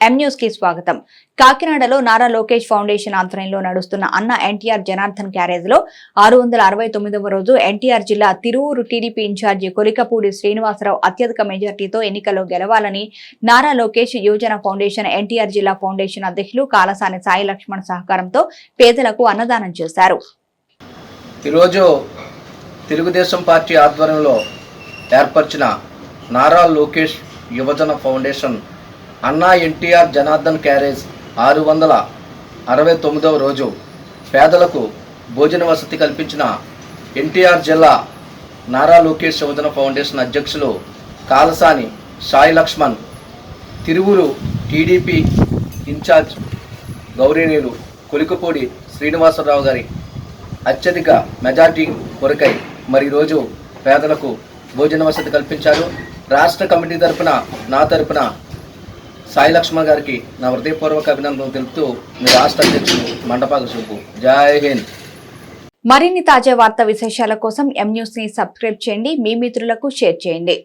ఎం న్యూస్కి స్వాగతం. కాకినాడలో నారా లోకేష్ ఫౌండేషన్ ఆధ్వర్యంలో నడుస్తున్న అన్న ఎన్టీఆర్ జనార్దన్ క్యారేజ్లో ఆరు వందల అరవై తొమ్మిదవ రోజు ఎన్టీఆర్ జిల్లా తిరువూరు టీడీపీ ఇన్ఛార్జి కొలికపూడి శ్రీనివాసరావు అత్యధిక మెజార్టీతో ఎన్నికల్లో గెలవాలని నారా లోకేష్ యువజన ఫౌండేషన్ ఎన్టీఆర్ జిల్లా ఫౌండేషన్ అధ్యక్షులు కాలసాని సాయి లక్ష్మణ్ సహకారంతో పేదలకు అన్నదానం చేశారు. ఈరోజు తెలుగుదేశం పార్టీ ఆధ్వర్యంలో ఏర్పరిచిన నారా లోకేష్ యువజన ఫౌండేషన్ అన్నా ఎన్టీఆర్ జనార్దన్ క్యారేజ్ ఆరు వందల అరవై తొమ్మిదవ రోజు పేదలకు భోజన వసతి కల్పించిన ఎన్టీఆర్ జిల్లా నారా లోకేష్ శోధన ఫౌండేషన్ అధ్యక్షులు కాలసాని సాయి లక్ష్మణ్ తిరువురు టీడీపీ ఇన్ఛార్జ్ గౌరీనీలు కొలికపూడి శ్రీనివాసరావు గారి అత్యధిక మెజార్టీ కొరకై మరి రోజు పేదలకు భోజన వసతి కల్పించారు. రాష్ట్ర కమిటీ తరపున నా తరపున సాయి లక్ష్మణ్ గారికి నా హృదయపూర్వక అభినందనలు తెలుపుతూ మీ రాష్ట్ర అధ్యక్షుడు మండపాక చూపు. జై హింద్. మరిన్ని తాజా వార్తా విశేషాల కోసం ఎం న్యూస్ని సబ్స్క్రైబ్ చేయండి. మీ మిత్రులకు షేర్ చేయండి.